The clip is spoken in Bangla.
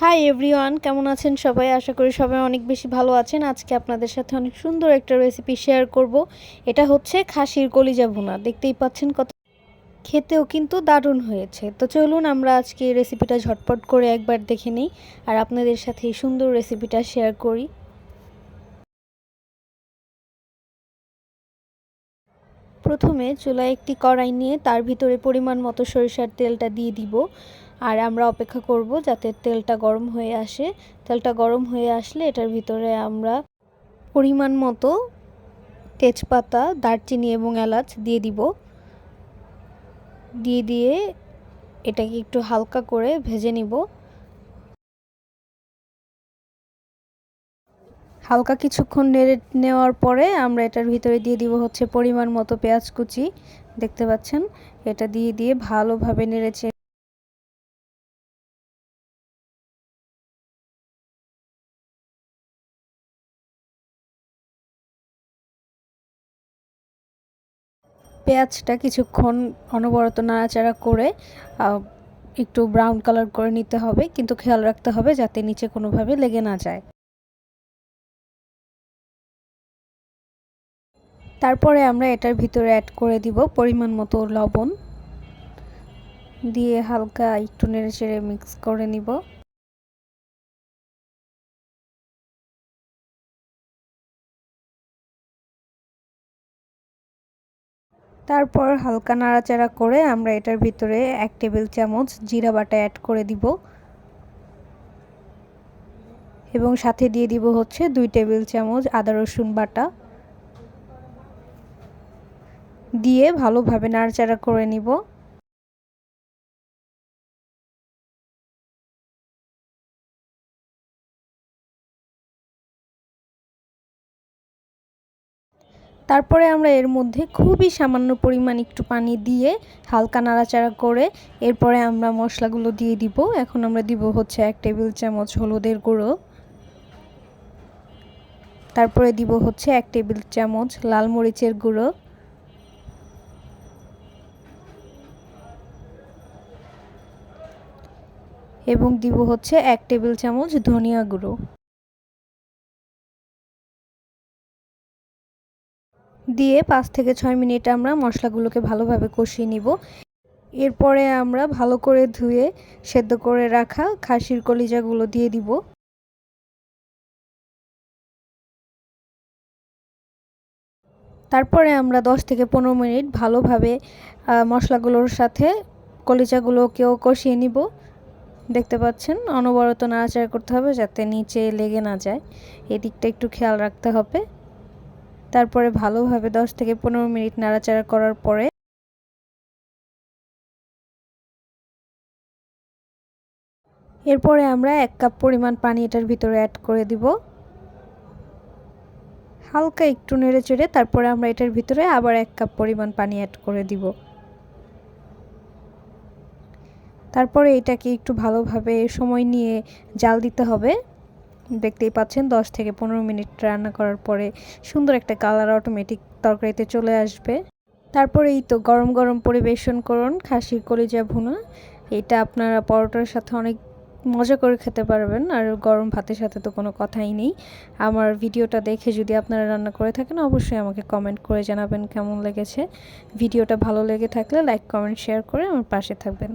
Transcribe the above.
হাই এভরিওয়ান কেমন আছেন সবাই? আশা করি সবাই অনেক বেশি ভালো আছেন। আজকে আপনাদের সাথে অনেক সুন্দর একটা রেসিপি শেয়ার করব। এটা হচ্ছে খাসির কলিজা ভুনা। দেখতেই পাচ্ছেন কত খেতেও কিন্তু দারুণ হয়েছে। তো চলুন আমরা আজকে রেসিপিটা ঝটপট করে একবার দেখে নিই আর আপনাদের সাথে এই সুন্দর রেসিপিটা শেয়ার করি। প্রথমে চুলায় একটি কড়াই নিয়ে তার ভিতরে পরিমাণ মতো সরিষার তেলটা দিয়ে দিব। আর আমরা অপেক্ষা করব যাতে তেলটা গরম হয়ে আসে। তেলটা গরম হয়ে আসলে এটার ভিতরে আমরা পরিমাণ মতো তেজপাতা, দারচিনি এবং এলাচ দিয়ে দিব। দিয়ে দিয়ে এটাকে একটু হালকা করে ভেজে নিব। হালকা কিছুক্ষণ নেড়ে নেওয়ার পরে আমরা এটার ভিতরে দিয়ে দিব হচ্ছে পরিমাণ মতো পেঁয়াজ কুচি। দেখতে পাচ্ছেন? এটা দিয়ে দিয়ে ভালোভাবে নেড়েছে পেঁয়াজটা কিছুক্ষণ অনবরত নাড়াচাড়া করে একটু ব্রাউন কালার করে নিতে হবে, কিন্তু খেয়াল রাখতে হবে যাতে নিচে কোনোভাবে লেগে না যায়। তারপরে আমরা এটার ভিতরে অ্যাড করে দিব পরিমাণ মতো লবণ। দিয়ে হালকা একটু নেড়ে চেড়ে মিক্স করে নিব। তারপর হালকা নাড়াচাড়া করে আমরা এটার ভিতরে এক টেবিল চামচ জিরা বাটা অ্যাড করে দিব। এবং সাথে দিয়ে দিব হচ্ছে দুই টেবিল চামচ আদা রসুন বাটা। দিয়ে ভালোভাবে নাড়াচাড়া করে নিব। তারপরে আমরা এর মধ্যে খুবই সামান্য পরিমাণ একটু পানি দিয়ে হালকা নাড়াচাড়া করে এরপরে আমরা মশলাগুলো দিয়ে দিব। এখন আমরা দিব হচ্ছে এক টেবিল চামচ হলুদের গুঁড়ো। তারপরে দিব হচ্ছে এক টেবিল চামচ লাল মরিচের গুঁড়ো। এবং দিব হচ্ছে এক টেবিল চামচ ধনিয়া গুঁড়ো। দিয়ে পাঁচ থেকে ছয় মিনিট আমরা মশলাগুলোকে ভালোভাবে কষিয়ে নিব। এরপরে আমরা ভালো করে ধুয়ে, সেদ্ধ করে রাখা খাসির কলিজাগুলো দিয়ে দিব। তারপরে আমরা 10 থেকে পনেরো মিনিট ভালোভাবে মশলাগুলোর সাথে কলিজাগুলোকেও কষিয়ে নিব। দেখতে পাচ্ছেন, অনবরত নাড়াচাড়া করতে হবে যাতে নিচে লেগে না যায়। এদিকটা একটু খেয়াল রাখতে হবে। তারপরে ভালোভাবে 10 থেকে পনেরো মিনিট নাড়াচাড়া করার পরে এরপরে আমরা এক কাপ পরিমাণ পানি এটার ভিতরে অ্যাড করে দিব। হালকা একটু নেড়ে চেড়ে তারপরে আমরা এটার ভিতরে আবার এক কাপ পরিমাণ পানি অ্যাড করে দিব। তারপরে এটাকে একটু ভালোভাবে সময় নিয়ে জাল দিতে হবে। দেখতেই পাচ্ছেন 10 থেকে পনেরো মিনিট রান্না করার পরে সুন্দর একটা কালার অটোমেটিক তরকারিতে চলে আসবে। তারপরে এই তো গরম গরম পরিবেশন করুন, খাসির কলিজা ভুনা। এটা আপনারা পরোটার সাথে অনেক মজা করে খেতে পারবেন, আর গরম ভাতের সাথে তো কোনো কথাই নেই। আমার ভিডিওটা দেখে যদি আপনারা রান্না করে থাকেন, অবশ্যই আমাকে কমেন্ট করে জানাবেন কেমন লেগেছে। ভিডিওটা ভালো লেগে থাকলে লাইক কমেন্ট শেয়ার করে আমার পাশে থাকবেন।